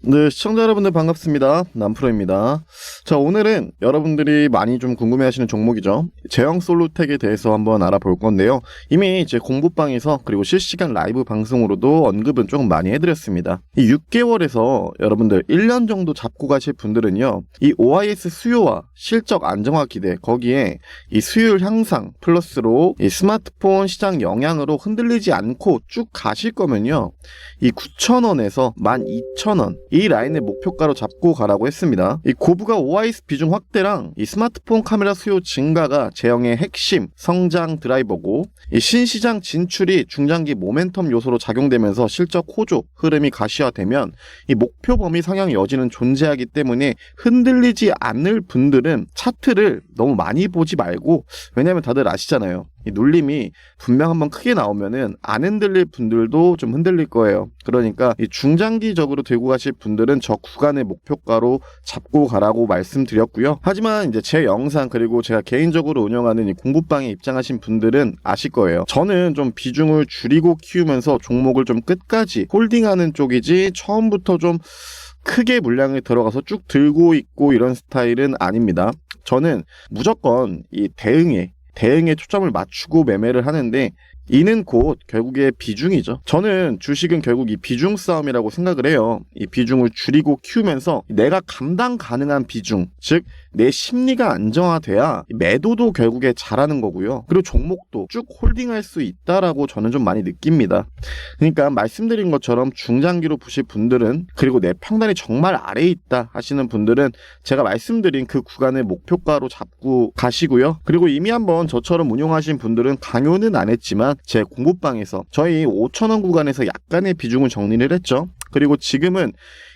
네, 시청자 여러분들 반갑습니다. 남프로입니다. 자, 오늘은 여러분들이 많이 좀 궁금해 하시는 종목이죠. 제형 솔루텍에 대해서 한번 알아볼 건데요. 이미 제 공부방에서 그리고 실시간 라이브 방송으로도 언급은 조금 많이 해드렸습니다. 이 6개월에서 여러분들 1년 정도 잡고 가실 분들은요. 이 OIS 수요와 실적 안정화 기대 거기에 이 수요율 향상 플러스로 이 스마트폰 시장 영향으로 흔들리지 않고 쭉 가실 거면요. 이 9,000원에서 12,000원 이 라인의 목표가로 잡고 가라고 했습니다. 이 고부가 OIS 비중 확대랑 이 스마트폰 카메라 수요 증가가 제형의 핵심 성장 드라이버고 이 신시장 진출이 중장기 모멘텀 요소로 작용되면서 실적 호조 흐름이 가시화되면 이 목표 범위 상향 여지는 존재하기 때문에 흔들리지 않을 분들은 차트를 너무 많이 보지 말고 왜냐면 다들 아시잖아요. 이 눌림이 분명 한번 크게 나오면은 안 흔들릴 분들도 좀 흔들릴 거예요. 그러니까 이 중장기적으로 들고 가실 분들은 저 구간의 목표가로 잡고 가라고 말씀드렸고요. 하지만 이제 제 영상 그리고 제가 개인적으로 운영하는 이 공부방에 입장하신 분들은 아실 거예요. 저는 좀 비중을 줄이고 키우면서 종목을 좀 끝까지 홀딩하는 쪽이지 처음부터 좀 크게 물량을 들어가서 쭉 들고 있고 이런 스타일은 아닙니다. 저는 무조건 이 대응에 대응에 초점을 맞추고 매매를 하는데 이는 곧 결국에 비중이죠. 저는 주식은 결국 이 비중 싸움이라고 생각을 해요. 이 비중을 줄이고 키우면서 내가 감당 가능한 비중, 즉 내 심리가 안정화돼야 매도도 결국에 잘하는 거고요. 그리고 종목도 쭉 홀딩할 수 있다라고 저는 좀 많이 느낍니다. 그러니까 말씀드린 것처럼 중장기로 보실 분들은 그리고 내 평단이 정말 아래에 있다 하시는 분들은 제가 말씀드린 그 구간을 목표가로 잡고 가시고요. 그리고 이미 한번 저처럼 운용하신 분들은 강요는 안 했지만 제 공부방에서 저희 5천원 구간에서 약간의 비중을 정리를 했죠. 그리고 지금은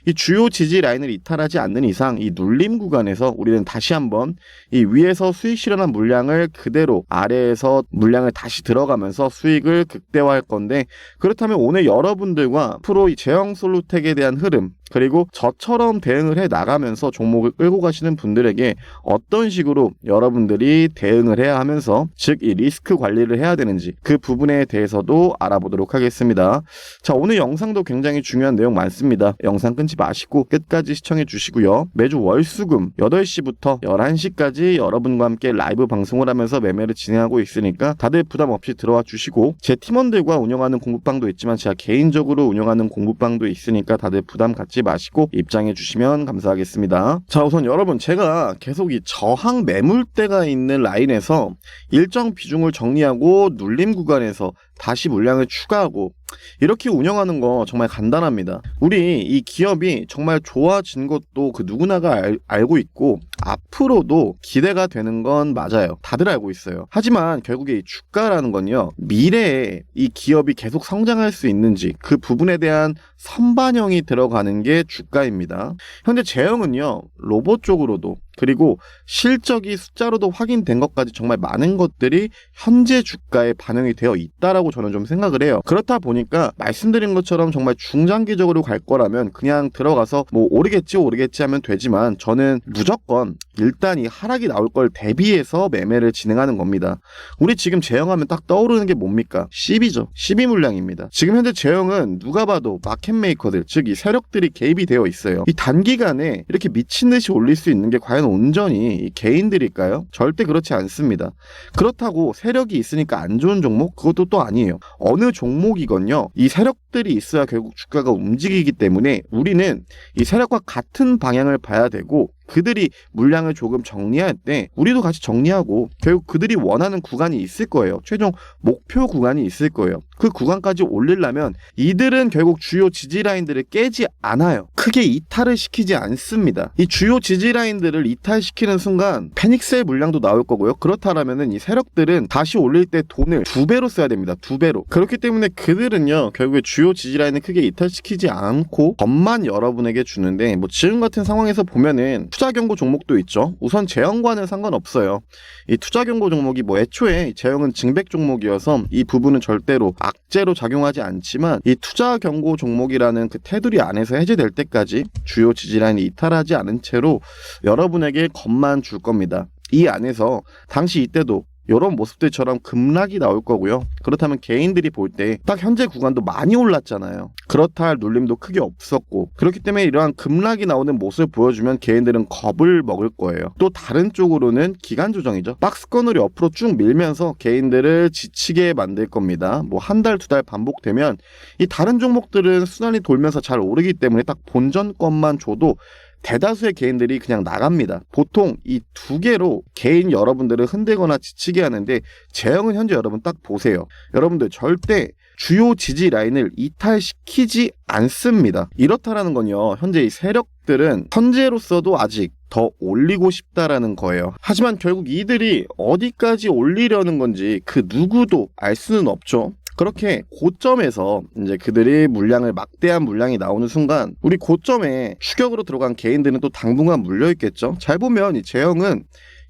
이 주요 지지 라인을 이탈하지 않는 이상 이 눌림 구간에서 우리는 다시 한번 이 위에서 수익 실현한 물량을 그대로 아래에서 물량을 다시 들어가면서 수익을 극대화할 건데 그렇다면 오늘 여러분들과 프로 이 제형 솔루텍에 대한 흐름 그리고 저처럼 대응을 해 나가면서 종목을 끌고 가시는 분들에게 어떤 식으로 여러분들이 대응을 해야 하면서 즉 이 리스크 관리를 해야 되는지 그 부분에 대해서도 알아보도록 하겠습니다. 자 오늘 영상도 굉장히 중요한 내용 많습니다. 영상 끊지 마시고 끝까지 시청해 주시고요. 매주 월수금 8시부터 11시까지 여러분과 함께 라이브 방송을 하면서 매매를 진행하고 있으니까 다들 부담 없이 들어와 주시고 제 팀원들과 운영하는 공부방도 있지만 제가 개인적으로 운영하는 공부방도 있으니까 다들 부담 갖지 마시고 입장해 주시면 감사하겠습니다. 자 우선 여러분 제가 계속 이 저항 매물대가 있는 라인에서 일정 비중을 정리하고 눌림 구간에서 다시 물량을 추가하고 이렇게 운영하는 거 정말 간단합니다. 우리 이 기업이 정말 좋아진 것도 그 누구나가 알, 알고 있고 앞으로도 기대가 되는 건 맞아요. 다들 알고 있어요. 하지만 결국에 이 주가라는 건요. 미래에 이 기업이 계속 성장할 수 있는지 그 부분에 대한 선반영이 들어가는 게 주가입니다. 현재 제형은요. 로봇 쪽으로도 그리고 실적이 숫자로도 확인된 것까지 정말 많은 것들이 현재 주가에 반영이 되어 있다라고 저는 좀 생각을 해요. 그렇다 보니까 말씀드린 것처럼 정말 중장기적으로 갈 거라면 그냥 들어가서 뭐 오르겠지 오르겠지 하면 되지만 저는 무조건 일단 이 하락이 나올 걸 대비해서 매매를 진행하는 겁니다. 우리 지금 제형하면 딱 떠오르는 게 뭡니까? 10이죠. 12 물량입니다. 지금 현재 제형은 누가 봐도 마켓 메이커들 즉 이 세력들이 개입이 되어 있어요. 이 단기간에 이렇게 미친 듯이 올릴 수 있는 게 과연 온전히 개인들일까요? 절대 그렇지 않습니다. 그렇다고 세력이 있으니까 안 좋은 종목 그것도 또 아니에요. 어느 종목이건요. 이 세력들이 있어야 결국 주가가 움직이기 때문에 우리는 이 세력과 같은 방향을 봐야 되고 그들이 물량을 조금 정리할 때 우리도 같이 정리하고 결국 그들이 원하는 구간이 있을 거예요. 최종 목표 구간이 있을 거예요. 그 구간까지 올리려면 이들은 결국 주요 지지 라인들을 깨지 않아요. 크게 이탈을 시키지 않습니다. 이 주요 지지 라인들을 이탈시키는 순간 패닉셀 물량도 나올 거고요. 그렇다면은 이 세력들은 다시 올릴 때 돈을 두 배로 써야 됩니다. 두 배로. 그렇기 때문에 그들은요 결국에 주요 지지 라인을 크게 이탈시키지 않고 법만 여러분에게 주는데 뭐 지금 같은 상황에서 보면은 투자 경고 종목도 있죠. 우선 제형과는 상관없어요. 이 투자 경고 종목이 뭐 애초에 제형은 증백 종목이어서 이 부분은 절대로 악재로 작용하지 않지만 이 투자 경고 종목이라는 그 테두리 안에서 해제될 때까지 주요 지지라인이 이탈하지 않은 채로 여러분에게 겁만 줄 겁니다. 이 안에서 당시 이때도 이런 모습들처럼 급락이 나올 거고요. 그렇다면 개인들이 볼 때 딱 현재 구간도 많이 올랐잖아요. 그렇다 할 눌림도 크게 없었고 그렇기 때문에 이러한 급락이 나오는 모습을 보여주면 개인들은 겁을 먹을 거예요. 또 다른 쪽으로는 기간 조정이죠. 박스권을 옆으로 쭉 밀면서 개인들을 지치게 만들 겁니다. 뭐 한 달 두 달 반복되면 이 다른 종목들은 순환이 돌면서 잘 오르기 때문에 딱 본전권만 줘도 대다수의 개인들이 그냥 나갑니다. 보통 이 두 개로 개인 여러분들을 흔들거나 지치게 하는데 제형은 현재 여러분 딱 보세요. 여러분들 절대 주요 지지 라인을 이탈시키지 않습니다. 이렇다라는 건요. 현재 이 세력들은 현재로서도 아직 더 올리고 싶다라는 거예요. 하지만 결국 이들이 어디까지 올리려는 건지 그 누구도 알 수는 없죠. 그렇게 고점에서 이제 그들이 물량을 막대한 물량이 나오는 순간 우리 고점에 추격으로 들어간 개인들은 또 당분간 물려 있겠죠. 잘 보면 이 제형은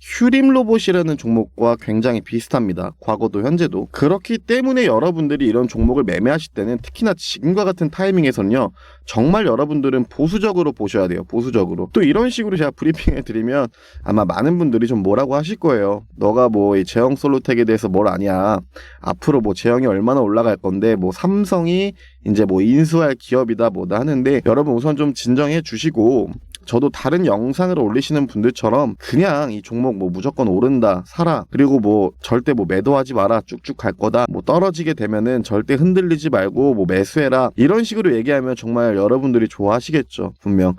휴림 로봇이라는 종목과 굉장히 비슷합니다. 과거도 현재도. 그렇기 때문에 여러분들이 이런 종목을 매매하실 때는 특히나 지금과 같은 타이밍에서는요. 정말 여러분들은 보수적으로 보셔야 돼요. 보수적으로. 또 이런 식으로 제가 브리핑해 드리면 아마 많은 분들이 좀 뭐라고 하실 거예요. 너가 뭐 이 제형 솔루텍에 대해서 뭘 아냐. 앞으로 뭐 제형이 얼마나 올라갈 건데 뭐 삼성이 이제 뭐 인수할 기업이다 뭐다 하는데 여러분 우선 좀 진정해 주시고 저도 다른 영상을 올리시는 분들처럼 그냥 이 종목 뭐 무조건 오른다 사라 그리고 뭐 절대 뭐 매도하지 마라 쭉쭉 갈 거다 뭐 떨어지게 되면은 절대 흔들리지 말고 뭐 매수해라 이런 식으로 얘기하면 정말 여러분들이 좋아하시겠죠 분명.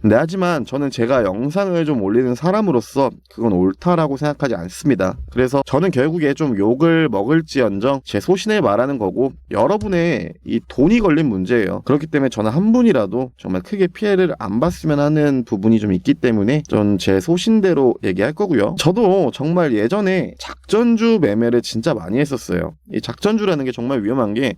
근데 하지만 저는 제가 영상을 좀 올리는 사람으로서 그건 옳다라고 생각하지 않습니다. 그래서 저는 결국에 좀 욕을 먹을지언정 제 소신을 말하는 거고 여러분의 이 돈이 걸린 문제예요. 그렇기 때문에 저는 한 분이라도 정말 크게 피해를 안 봤으면 하는 부분이 좀 있기 때문에 전제 소신대로 얘기할 거고요. 저도 정말 예전에 작전주 매매를 진짜 많이 했었어요. 이 작전주라는 게 정말 위험한 게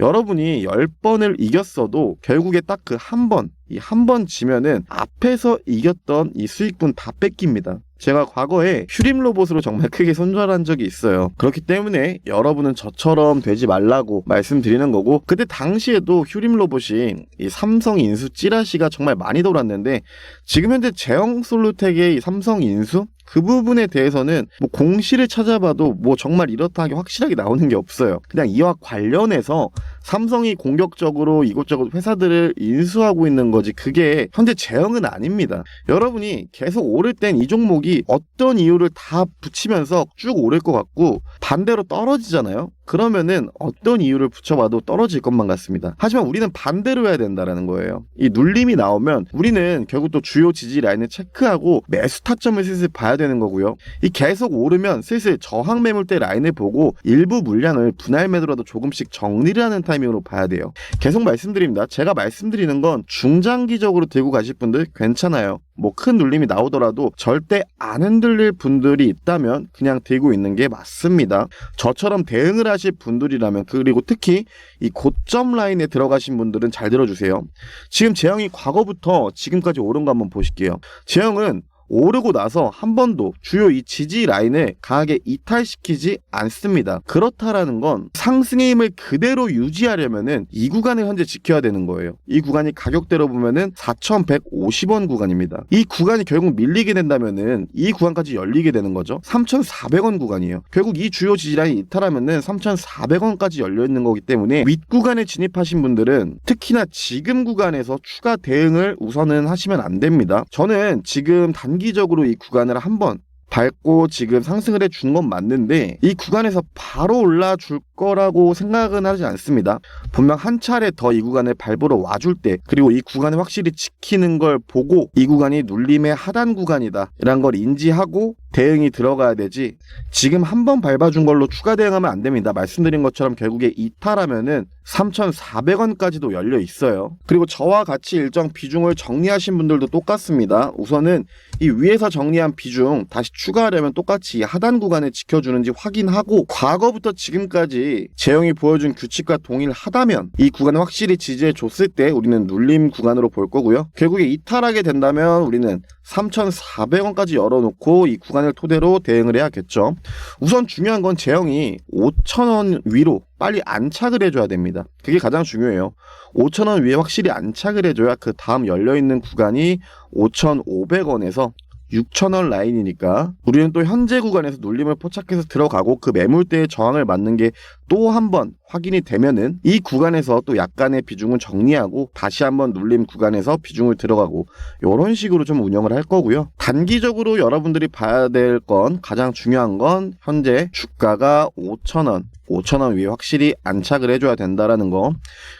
여러분이 10번을 이겼어도 결국에 딱 그 한 번, 이 한 번 지면은 앞에서 이겼던 이 수익분 다 뺏깁니다. 제가 과거에 휴림 로봇으로 정말 크게 손절한 적이 있어요. 그렇기 때문에 여러분은 저처럼 되지 말라고 말씀드리는 거고 그때 당시에도 휴림 로봇이 이 삼성 인수 찌라시가 정말 많이 돌았는데 지금 현재 제형 솔루텍의 이 삼성 인수 그 부분에 대해서는 뭐 공시를 찾아봐도 뭐 정말 이렇다 하게 확실하게 나오는 게 없어요. 그냥 이와 관련해서 삼성이 공격적으로 이곳저곳 회사들을 인수하고 있는 거지 그게 현재 제형은 아닙니다. 여러분이 계속 오를 땐 이 종목이 어떤 이유를 다 붙이면서 쭉 오를 것 같고 반대로 떨어지잖아요. 그러면은 어떤 이유를 붙여봐도 떨어질 것만 같습니다. 하지만 우리는 반대로 해야 된다라는 거예요. 이 눌림이 나오면 우리는 결국 또 주요 지지 라인을 체크하고 매수 타점을 슬슬 봐야 되는 거고요. 이 계속 오르면 슬슬 저항 매물대 라인을 보고 일부 물량을 분할 매도라도 조금씩 정리를 하는 타 이밍으로 봐야 돼요. 계속 말씀드립니다. 제가 말씀드리는 건 중장기적으로 들고 가실 분들 괜찮아요. 뭐 큰 눌림이 나오더라도 절대 안 흔들릴 분들이 있다면 그냥 들고 있는 게 맞습니다. 저처럼 대응을 하실 분들이라면 그리고 특히 이 고점 라인에 들어가신 분들은 잘 들어주세요. 지금 재형이 과거부터 지금까지 오른 거 한번 보실게요. 재형은 오르고 나서 한 번도 주요 이 지지 라인을 강하게 이탈시키지 않습니다. 그렇다라는 건 상승의 힘을 그대로 유지하려면은 이 구간을 현재 지켜야 되는 거예요. 이 구간이 가격대로 보면은 4,150원 구간입니다. 이 구간이 결국 밀리게 된다면은 이 구간까지 열리게 되는 거죠. 3,400원 구간이에요. 결국 이 주요 지지 라인이 이탈하면은 3,400원까지 열려 있는 거기 때문에 윗 구간에 진입하신 분들은 특히나 지금 구간에서 추가 대응을 우선은 하시면 안 됩니다. 저는 지금 단기 적으로 이 구간을 한번 밟고 지금 상승을 해준 건 맞는데 이 구간에서 바로 올라줄 거라고 생각은 하지 않습니다. 분명 한 차례 더 이 구간을 밟으러 와줄 때 그리고 이 구간을 확실히 지키는 걸 보고 이 구간이 눌림의 하단 구간이다 이란 걸 인지하고 대응이 들어가야 되지 지금 한 번 밟아준 걸로 추가 대응하면 안 됩니다. 말씀드린 것처럼 결국에 이탈하면은 3,400원까지도 열려 있어요. 그리고 저와 같이 일정 비중을 정리하신 분들도 똑같습니다. 우선은 이 위에서 정리한 비중 다시 추가하려면 똑같이 하단 구간을 지켜주는지 확인하고 과거부터 지금까지 재영이 보여준 규칙과 동일하다면 이 구간을 확실히 지지해 줬을 때 우리는 눌림 구간으로 볼 거고요. 결국에 이탈하게 된다면 우리는 3,400원까지 열어놓고 이 구간 을 토대로 대응을 해야겠죠. 우선 중요한 건 재영이 5,000원 위로 빨리 안착을 해줘야 됩니다. 그게 가장 중요해요. 5,000원 위에 확실히 안착을 해줘야 그 다음 열려있는 구간이 5,500원에서 6,000원 라인이니까 우리는 또 현재 구간에서 눌림을 포착해서 들어가고 그 매물대의 저항을 맞는 게 또 한 번 확인이 되면은 이 구간에서 또 약간의 비중을 정리하고 다시 한번 눌림 구간에서 비중을 들어가고 이런 식으로 좀 운영을 할 거고요. 단기적으로 여러분들이 봐야 될 건 가장 중요한 건 현재 주가가 5,000원 5,000원 위에 확실히 안착을 해줘야 된다라는 거.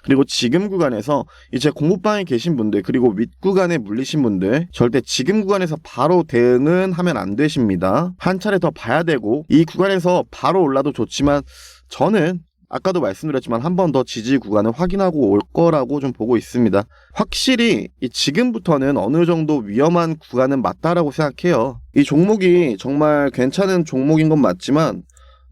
그리고 지금 구간에서 이제 공부방에 계신 분들 그리고 윗 구간에 물리신 분들 절대 지금 구간에서 바로 대응은 하면 안 되십니다. 한 차례 더 봐야 되고 이 구간에서 바로 올라도 좋지만 저는 아까도 말씀드렸지만 한 번 더 지지 구간을 확인하고 올 거라고 좀 보고 있습니다. 확실히 이 지금부터는 어느 정도 위험한 구간은 맞다라고 생각해요. 이 종목이 정말 괜찮은 종목인 건 맞지만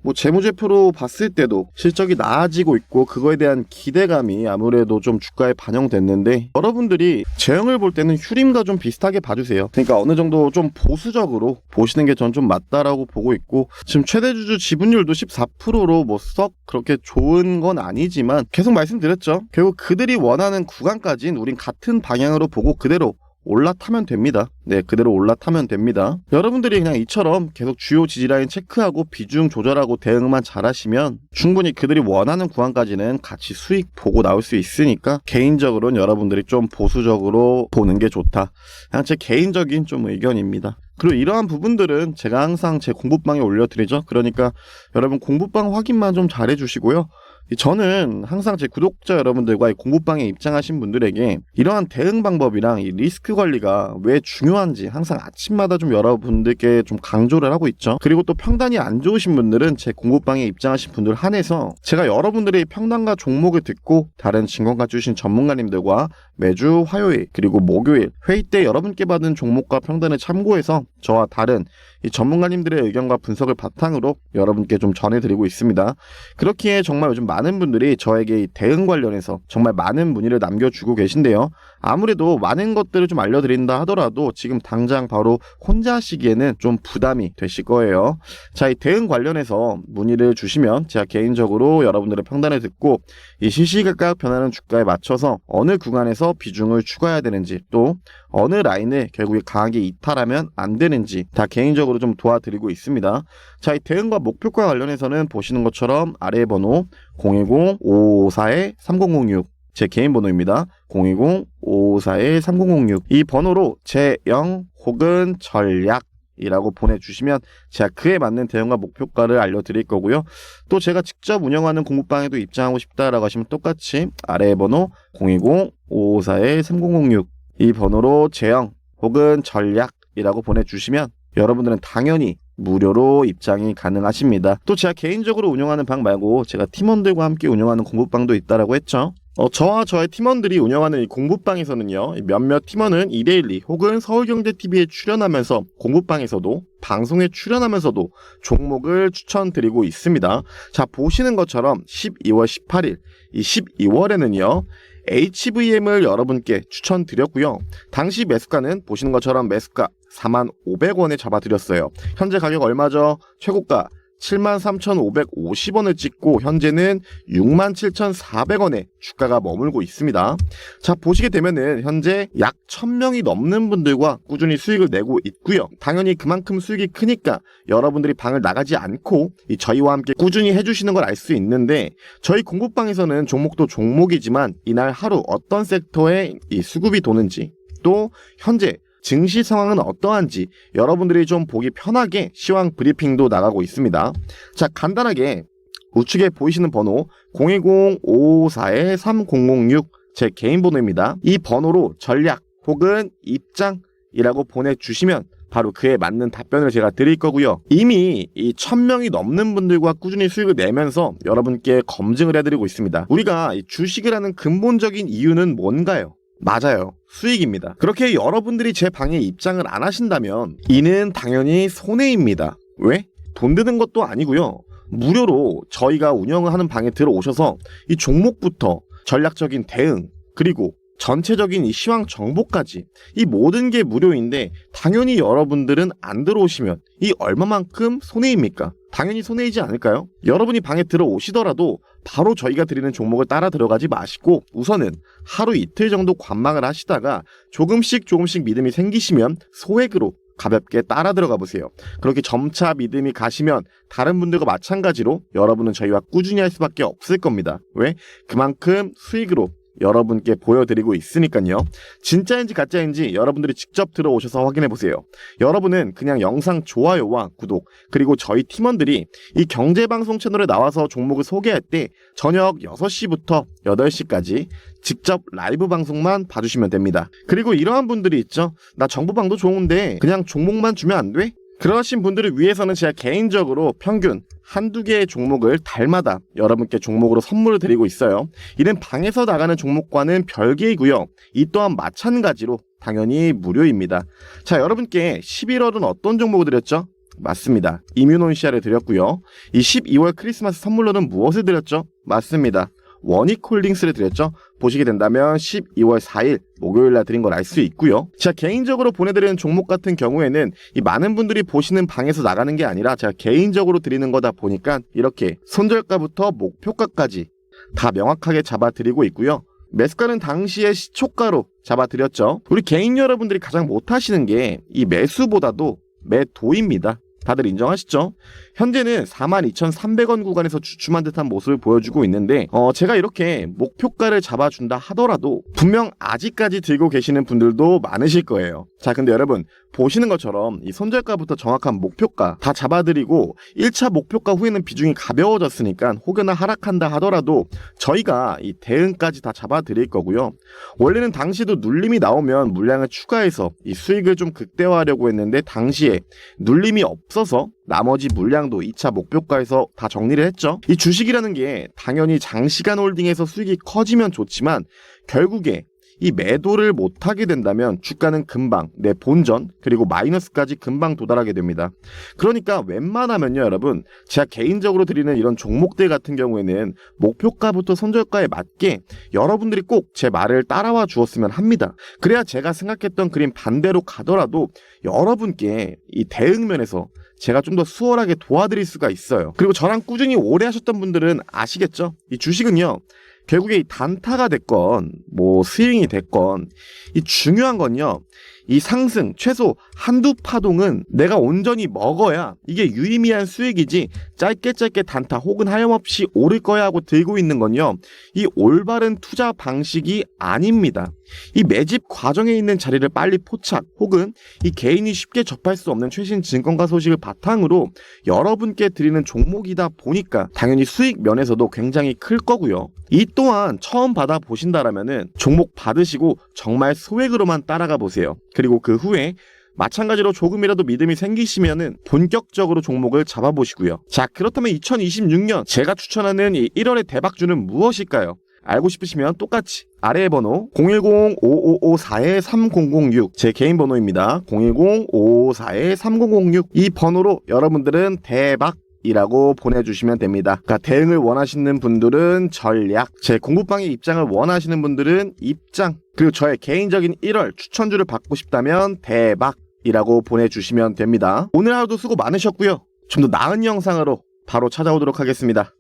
뭐 재무제표로 봤을 때도 실적이 나아지고 있고 그거에 대한 기대감이 아무래도 좀 주가에 반영됐는데 여러분들이 제형을 볼 때는 휴림과 좀 비슷하게 봐주세요. 그러니까 어느 정도 좀 보수적으로 보시는 게 전 좀 맞다라고 보고 있고 지금 최대주주 지분율도 14%로 뭐 썩 그렇게 좋은 건 아니지만 계속 말씀드렸죠. 결국 그들이 원하는 구간까지는 우린 같은 방향으로 보고 그대로 올라타면 됩니다. 네, 그대로 올라타면 됩니다. 여러분들이 그냥 이처럼 계속 주요 지지라인 체크하고 비중 조절하고 대응만 잘하시면 충분히 그들이 원하는 구간까지는 같이 수익 보고 나올 수 있으니까 개인적으로는 여러분들이 좀 보수적으로 보는 게 좋다. 그냥 제 개인적인 좀 의견입니다. 그리고 이러한 부분들은 제가 항상 제 공부방에 올려드리죠. 그러니까 여러분 공부방 확인만 좀 잘해주시고요. 저는 항상 제 구독자 여러분들과 이 공부방에 입장하신 분들에게 이러한 대응 방법이랑 이 리스크 관리가 왜 중요한지 항상 아침마다 좀 여러분들께 좀 강조를 하고 있죠. 그리고 또 평단이 안 좋으신 분들은 제 공부방에 입장하신 분들 한해서 제가 여러분들의 평단과 종목을 듣고 다른 증권가 주신 전문가님들과 매주 화요일 그리고 목요일 회의 때 여러분께 받은 종목과 평단을 참고해서 저와 다른 이 전문가님들의 의견과 분석을 바탕으로 여러분께 좀 전해드리고 있습니다. 그렇기에 정말 요즘 많은 분들이 저에게 이 대응 관련해서 정말 많은 문의를 남겨주고 계신데요. 아무래도 많은 것들을 좀 알려드린다 하더라도 지금 당장 바로 혼자 하시기에는 좀 부담이 되실 거예요. 자, 이 대응 관련해서 문의를 주시면 제가 개인적으로 여러분들의 평단을 듣고 이 시시각각 변하는 주가에 맞춰서 어느 구간에서 비중을 추가해야 되는지 또 어느 라인을 결국에 강하게 이탈하면 안 되는지 다 개인적으로 좀 도와드리고 있습니다. 자, 이 대응과 목표과 관련해서는 보시는 것처럼 아래 번호 010-554-3006 제 개인 번호입니다. 010-554-3006 이 번호로 제0 혹은 전략 이라고 보내주시면 제가 그에 맞는 대응과 목표가를 알려드릴 거고요. 또 제가 직접 운영하는 공부방에도 입장하고 싶다라고 하시면 똑같이 아래 번호 010-554-3006 이 번호로 제형 혹은 전략이라고 보내주시면 여러분들은 당연히 무료로 입장이 가능하십니다. 또 제가 개인적으로 운영하는 방 말고 제가 팀원들과 함께 운영하는 공부방도 있다라고 했죠. 어, 저와 저의 팀원들이 운영하는 이 공부방에서는요, 몇몇 팀원은 이데일리 혹은 서울경제TV에 출연하면서 공부방에서도 방송에 출연하면서도 종목을 추천드리고 있습니다. 자, 보시는 것처럼 12월 18일, 이 12월에는요, HVM을 여러분께 추천드렸고요. 당시 매수가는 보시는 것처럼 매수가 4,500원에 잡아드렸어요. 현재 가격 얼마죠? 최고가 73,550원을 찍고 현재는 67,400원에 주가가 머물고 있습니다. 자, 보시게 되면은 현재 약 1000명이 넘는 분들과 꾸준히 수익을 내고 있고요. 당연히 그만큼 수익이 크니까 여러분들이 방을 나가지 않고 이 저희와 함께 꾸준히 해주시는 걸 알 수 있는데 저희 공부방에서는 종목도 종목이지만 이날 하루 어떤 섹터에 이 수급이 도는지 또 현재 증시 상황은 어떠한지 여러분들이 좀 보기 편하게 시황 브리핑도 나가고 있습니다. 자, 간단하게 우측에 보이시는 번호 010-554-3006 제 개인 번호입니다. 이 번호로 전략 혹은 입장이라고 보내주시면 바로 그에 맞는 답변을 제가 드릴 거고요. 이미 이 1000명이 넘는 분들과 꾸준히 수익을 내면서 여러분께 검증을 해드리고 있습니다. 우리가 이 주식을 하는 근본적인 이유는 뭔가요? 맞아요. 수익입니다. 그렇게 여러분들이 제 방에 입장을 안 하신다면 이는 당연히 손해입니다. 왜? 돈 드는 것도 아니고요. 무료로 저희가 운영을 하는 방에 들어오셔서 이 종목부터 전략적인 대응 그리고 전체적인 이 시황 정보까지 이 모든 게 무료인데 당연히 여러분들은 안 들어오시면 이 얼마만큼 손해입니까? 당연히 손해이지 않을까요? 여러분이 방에 들어오시더라도 바로 저희가 드리는 종목을 따라 들어가지 마시고 우선은 하루 이틀 정도 관망을 하시다가 조금씩 조금씩 믿음이 생기시면 소액으로 가볍게 따라 들어가 보세요. 그렇게 점차 믿음이 가시면 다른 분들과 마찬가지로 여러분은 저희와 꾸준히 할 수밖에 없을 겁니다. 왜? 그만큼 수익으로 여러분께 보여드리고 있으니까요. 진짜인지 가짜인지 여러분들이 직접 들어오셔서 확인해 보세요. 여러분은 그냥 영상 좋아요와 구독 그리고 저희 팀원들이 이 경제방송 채널에 나와서 종목을 소개할 때 저녁 6시부터 8시까지 직접 라이브 방송만 봐주시면 됩니다. 그리고 이러한 분들이 있죠. 나 정보방도 좋은데 그냥 종목만 주면 안 돼? 그러신 분들을 위해서는 제가 개인적으로 평균 한두 개의 종목을 달마다 여러분께 종목으로 선물을 드리고 있어요. 이는 방에서 나가는 종목과는 별개이고요. 이 또한 마찬가지로 당연히 무료입니다. 자, 여러분께 11월은 어떤 종목을 드렸죠? 맞습니다. 이뮤논시아를 드렸고요. 이 12월 크리스마스 선물로는 무엇을 드렸죠? 맞습니다. 원익홀딩스를 드렸죠. 보시게 된다면 12월 4일 목요일 날 드린 걸 알 수 있고요. 제가 개인적으로 보내드리는 종목 같은 경우에는 이 많은 분들이 보시는 방에서 나가는 게 아니라 제가 개인적으로 드리는 거다 보니까 이렇게 손절가부터 목표가까지 다 명확하게 잡아드리고 있고요. 매수가는 당시에 시초가로 잡아드렸죠. 우리 개인 여러분들이 가장 못하시는 게 이 매수보다도 매도입니다. 다들 인정하시죠? 현재는 42,300원 구간에서 주춤한 듯한 모습을 보여주고 있는데 어, 제가 이렇게 목표가를 잡아준다 하더라도 분명 아직까지 들고 계시는 분들도 많으실 거예요. 자, 근데 여러분 보시는 것처럼 이 손절가부터 정확한 목표가 다 잡아드리고 1차 목표가 후에는 비중이 가벼워졌으니까 혹여나 하락한다 하더라도 저희가 이 대응까지 다 잡아드릴 거고요. 원래는 당시도 눌림이 나오면 물량을 추가해서 이 수익을 좀 극대화하려고 했는데 당시에 눌림이 없 어서 나머지 물량도 2차 목표가에서 다 정리를 했죠. 이 주식이라는 게 당연히 장시간 홀딩에서 수익이 커지면 좋지만 결국에 이 매도를 못하게 된다면 주가는 금방 내 본전 그리고 마이너스까지 금방 도달하게 됩니다. 그러니까 웬만하면요 여러분 제가 개인적으로 드리는 이런 종목들 같은 경우에는 목표가부터 손절가에 맞게 여러분들이 꼭 제 말을 따라와 주었으면 합니다. 그래야 제가 생각했던 그림 반대로 가더라도 여러분께 이 대응면에서 제가 좀 더 수월하게 도와드릴 수가 있어요. 그리고 저랑 꾸준히 오래 하셨던 분들은 아시겠죠? 이 주식은요. 결국에 이 단타가 됐건 뭐 스윙이 됐건 이 중요한 건요. 이 상승 최소 한두 파동은 내가 온전히 먹어야 이게 유의미한 수익이지 짧게 짧게 단타 혹은 하염없이 오를 거야 하고 들고 있는 건요. 이 올바른 투자 방식이 아닙니다. 이 매집 과정에 있는 자리를 빨리 포착 혹은 이 개인이 쉽게 접할 수 없는 최신 증권가 소식을 바탕으로 여러분께 드리는 종목이다 보니까 당연히 수익 면에서도 굉장히 클 거고요. 이 또한 처음 받아 보신다라면은 종목 받으시고 정말 소액으로만 따라가 보세요. 그리고 그 후에 마찬가지로 조금이라도 믿음이 생기시면은 본격적으로 종목을 잡아보시고요. 자, 그렇다면 2026년 제가 추천하는 이 1월의 대박주는 무엇일까요? 알고 싶으시면 똑같이 아래의 번호 010-5554-3006 제 개인 번호입니다. 010-5554-3006 이 번호로 여러분들은 대박 이라고 보내주시면 됩니다. 그러니까 대응을 원하시는 분들은 전략, 제 공부방의 입장을 원하시는 분들은 입장, 그리고 저의 개인적인 1월 추천주를 받고 싶다면 대박 이라고 보내주시면 됩니다. 오늘 하루도 수고 많으셨고요. 좀 더 나은 영상으로 바로 찾아오도록 하겠습니다.